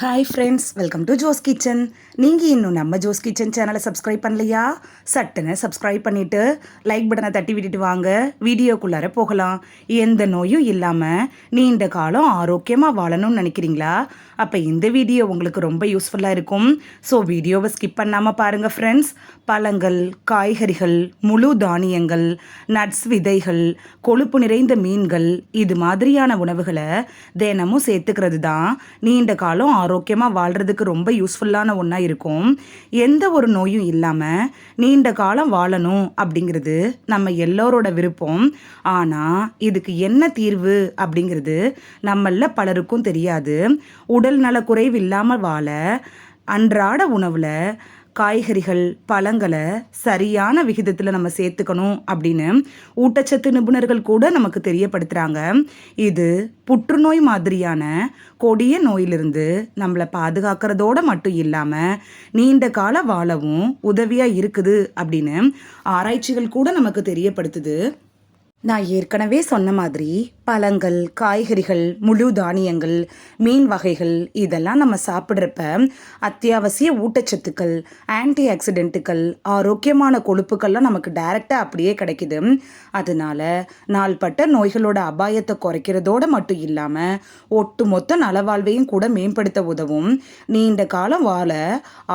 Hi friends welcome to Jo's kitchen நீங்கள் இன்னும் நம்ம ஜோஸ் கிச்சன் சேனலை சப்ஸ்கிரைப் பண்ணலையா? சட்டுன்னு சப்ஸ்கிரைப் பண்ணிவிட்டு லைக் பட்டனை தட்டி விட்டுட்டு வாங்க. வீடியோக்குள்ளார போகலாம். எந்த நோயும் இல்லாமல் நீண்ட காலம் ஆரோக்கியமாக வாழணும்னு நினைக்கிறீங்களா? அப்போ இந்த வீடியோ உங்களுக்கு ரொம்ப யூஸ்ஃபுல்லாக இருக்கும். ஸோ வீடியோவை ஸ்கிப் பண்ணாமல் பாருங்கள் ஃப்ரெண்ட்ஸ் பழங்கள் காய்கறிகள் முழு தானியங்கள் நட்ஸ் விதைகள் கொழுப்பு நிறைந்த மீன்கள் இது மாதிரியான உணவுகளை தினமும் சேர்த்துக்கிறது தான் நீண்ட காலம் ஆரோக்கியமாக வாழ்கிறதுக்கு ரொம்ப யூஸ்ஃபுல்லான ஒன்றா இருக்கும். எந்த ஒரு நோயும் இல்லாமல் நீண்ட காலம் வாழணும் அப்படிங்கிறது நம்ம எல்லோரோட விருப்பம். ஆனால் இதுக்கு என்ன தீர்வு அப்படிங்கிறது நம்மள பலருக்கும் தெரியாது. உடல் நலக்குறைவு இல்லாமல் வாழ அன்றாட உணவில் காய்கறிகள் பழங்களை சரியான விகிதத்தில் நம்ம சேர்த்துக்கணும் அப்படின்னு ஊட்டச்சத்து நிபுணர்கள் கூட நமக்கு தெரியப்படுத்துகிறாங்க இது புற்றுநோய் மாதிரியான கொடிய நோயிலிருந்து நம்மளை பாதுகாக்கிறதோட மட்டும் இல்லாமல் நீண்ட கால வாழவும் உதவியாக இருக்குது அப்படின்னு ஆராய்ச்சிகள் கூட நமக்கு தெரியப்படுத்துது. நான் ஏற்கனவே சொன்ன மாதிரி பழங்கள் காய்கறிகள் முழு தானியங்கள் மீன் வகைகள் இதெல்லாம் நம்ம சாப்பிட்றப்ப அத்தியாவசிய ஊட்டச்சத்துக்கள் ஆன்டி ஆக்சிடென்ட்டுகள் ஆரோக்கியமான கொழுப்புக்கள்லாம் நமக்கு டைரெக்டாக அப்படியே கிடைக்குது. அதனால நாள்பட்ட நோய்களோட அபாயத்தை குறைக்கிறதோட மட்டும் இல்லாமல் ஒட்டுமொத்த நலவாழ்வையும் கூட மேம்படுத்த உதவும். நீண்ட காலம் வாழ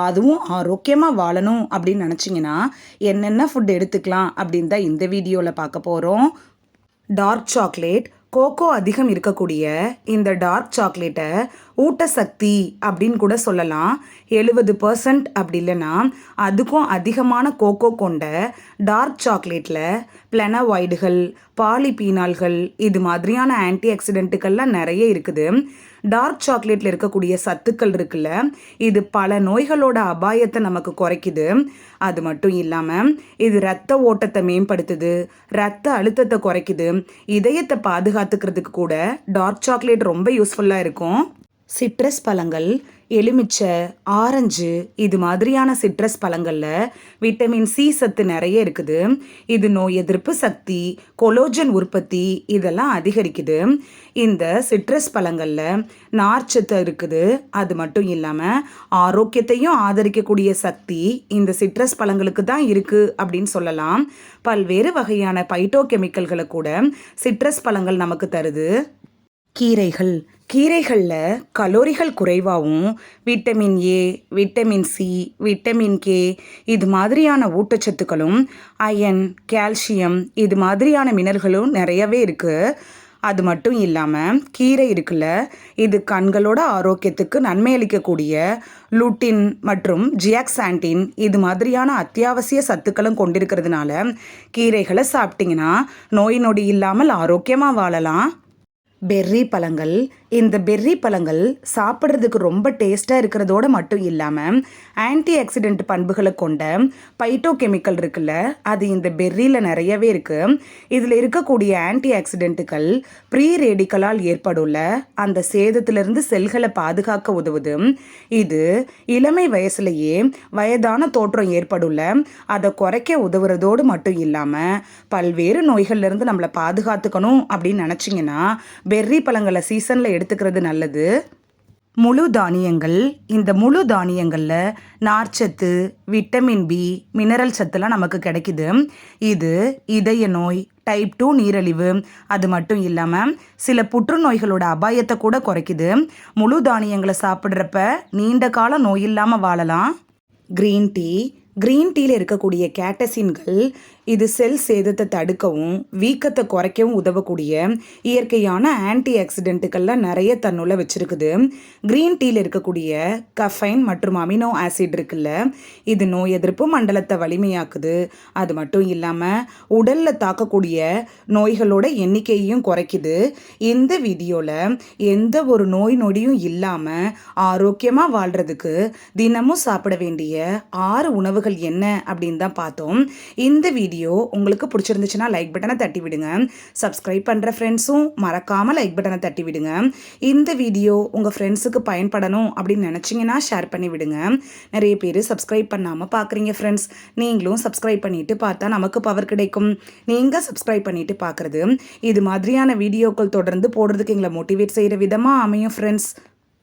அதுவும் ஆரோக்கியமாக வாழணும் அப்படின்னு நினச்சிங்கன்னா என்னென்ன ஃபுட் எடுத்துக்கலாம் அப்படின்னு தான் இந்த வீடியோவில் பார்க்க போகிறோம் டார்க் சாக்லேட் கோகோ அதிகம் இருக்கக்கூடிய இந்த டார்க் சாக்லேட்டை ஊட்டசக்தி அப்படின்னு கூட சொல்லலாம். எழுபது பர்சன்ட் அப்படி இல்லைன்னா அதுக்கும் அதிகமான கோகோ கொண்ட டார்க் சாக்லேட்டில் பிளனவாய்டுகள் பாலிபீனால்கள் இது மாதிரியான ஆன்டி ஆக்சிடென்ட்டுகள்லாம் நிறைய இருக்குது. டார்க் சாக்லேட்டில் இருக்கக்கூடிய சத்துக்கள் இருக்குல்ல இது பல நோய்களோட அபாயத்தை நமக்கு குறைக்குது. அது மட்டும் இல்லாமல் இது ரத்த ஓட்டத்தை மேம்படுத்துது ரத்த அழுத்தத்தை குறைக்குது. இதயத்தை பாதுகாத்துக்கிறதுக்கு கூட டார்க் சாக்லேட் ரொம்ப யூஸ்ஃபுல்லாக இருக்கும். சிட்ரஸ் பழங்கள் எலுமிச்சை ஆரஞ்சு இது மாதிரியான சிட்ரஸ் பழங்களில் விட்டமின் சி சத்து நிறைய இருக்குது. இது நோய் எதிர்ப்பு சக்தி கொலோஜன் உற்பத்தி இதெல்லாம் அதிகரிக்குது. இந்த சிட்ரஸ் பழங்களில் நார்ச்சத்து இருக்குது. அது மட்டும் இல்லாமல் ஆரோக்கியத்தையும் ஆதரிக்கக்கூடிய சக்தி இந்த சிட்ரஸ் பழங்களுக்கு தான் இருக்குது அப்படின்னு சொல்லலாம். பல்வேறு வகையான பைட்டோ கெமிக்கல்களை கூட சிட்ரஸ் பழங்கள் நமக்கு தருது. கீரைகள் கீரைகளில் கலோரிகள் குறைவாகவும் vitamin A vitamin C vitamin K இது மாதிரியான ஊட்டச்சத்துக்களும் அயன் கால்சியம் இது மாதிரியான மினல்களும் நிறையவே இருக்குது அது மட்டும் இல்லாமல் கீரை இருக்குல்ல இது கண்களோட ஆரோக்கியத்துக்கு நன்மை அளிக்கக்கூடிய லூட்டின் மற்றும் ஜியாக்சாண்டின் இது மாதிரியான அத்தியாவசிய சத்துக்களும் கொண்டிருக்கிறதுனால கீரைகளை சாப்பிட்டிங்கன்னா நோய் நொடி இல்லாமல் ஆரோக்கியமாக வாழலாம். பெர்ரி பழங்கள் இந்த பெர்ரி பழங்கள் சாப்பிட்றதுக்கு ரொம்ப டேஸ்ட்டாக இருக்கிறதோட மட்டும் இல்லாமல் ஆன்டி ஆக்சிடென்ட் பண்புகளை கொண்ட பைட்டோ கெமிக்கல் இருக்குல்ல அது இந்த பெர்ரியில் நிறையவே இருக்குது இதில் இருக்கக்கூடிய ஆன்டி ஆக்சிடென்ட்டுகள் ப்ரீ ரேடிக்கலால் ஏற்படுள்ள அந்த சேதத்திலிருந்து செல்களை பாதுகாக்க உதவுது. இது இளமை வயசுலேயே வயதான தோற்றம் ஏற்படுள்ள அதை குறைக்க உதவுறதோடு மட்டும் இல்லாமல் பல்வேறு நோய்கள்லேருந்து நம்மளை பாதுகாத்துக்கணும் அப்படின்னு நினச்சிங்கன்னா பெர்ரி பழங்களை சீசனில் எடுத்துக்கிறது நல்லது. முழு தானியங்கள் இந்த முழு தானியங்களில் நார்ச்சத்து விட்டமின் பி மினரல் சத்துலாம் நமக்கு கிடைக்குது. இது இதய நோய் டைப் டூ நீரிழிவு அது மட்டும் இல்லாமல் சில புற்றுநோய்களோட அபாயத்தை கூட குறைக்குது. முழு தானியங்களை சாப்பிட்றப்ப நீண்ட காலம் நோய் இல்லாமல் வாழலாம். க்ரீன் டீ க்ரீன் டீயில் இருக்கக்கூடிய கேட்டசின்கள் இது செல் சேதத்தை தடுக்கவும் வீக்கத்தை குறைக்கவும் உதவக்கூடிய இயற்கையான ஆன்டி ஆக்சிடென்ட்டுகள்லாம் நிறைய தன்னுள்ள வச்சுருக்குது. க்ரீன் டீயில் இருக்கக்கூடிய கஃபைன் மற்றும் அமினோ ஆசிட் இருக்குல்ல இது நோய் எதிர்ப்பு மண்டலத்தை வலிமையாக்குது. அது மட்டும் இல்லாமல் உடலில் தாக்கக்கூடிய நோய்களோட எண்ணிக்கையையும் குறைக்குது. இந்த வீடியோவில் எந்த ஒரு நோய் நொடியும் இல்லாமல் ஆரோக்கியமாக வாழ்கிறதுக்கு தினமும் சாப்பிட வேண்டிய ஆறு உணவுகள் என்ன அப்படின்னு தான் பார்த்தோம். இந்த வீடியோ உங்களுக்கு பிடிச்சிருந்துச்சுன்னா லைக் பட்டனை தட்டி விடுங்க. சப்ஸ்கிரைப் பண்ணுற ஃப்ரெண்ட்ஸும் மறக்காமல் லைக் பட்டனை தட்டி விடுங்க. இந்த வீடியோ உங்கள் ஃப்ரெண்ட்ஸுக்கு பயன்படணும் அப்படின்னு நினச்சிங்கன்னா ஷேர் பண்ணி விடுங்க. நிறைய பேர் சப்ஸ்கிரைப் பண்ணாமல் பார்க்குறீங்க ஃப்ரெண்ட்ஸ் நீங்களும் சப்ஸ்கிரைப் பண்ணிவிட்டு பார்த்தா நமக்கு பவர் கிடைக்கும். நீங்கள் சப்ஸ்கிரைப் பண்ணிட்டு பார்க்குறது இது மாதிரியான வீடியோக்கள் தொடர்ந்து போடுறதுக்கு எங்களை மோட்டிவேட் செய்கிற விதமாக அமையும் ஃப்ரெண்ட்ஸ்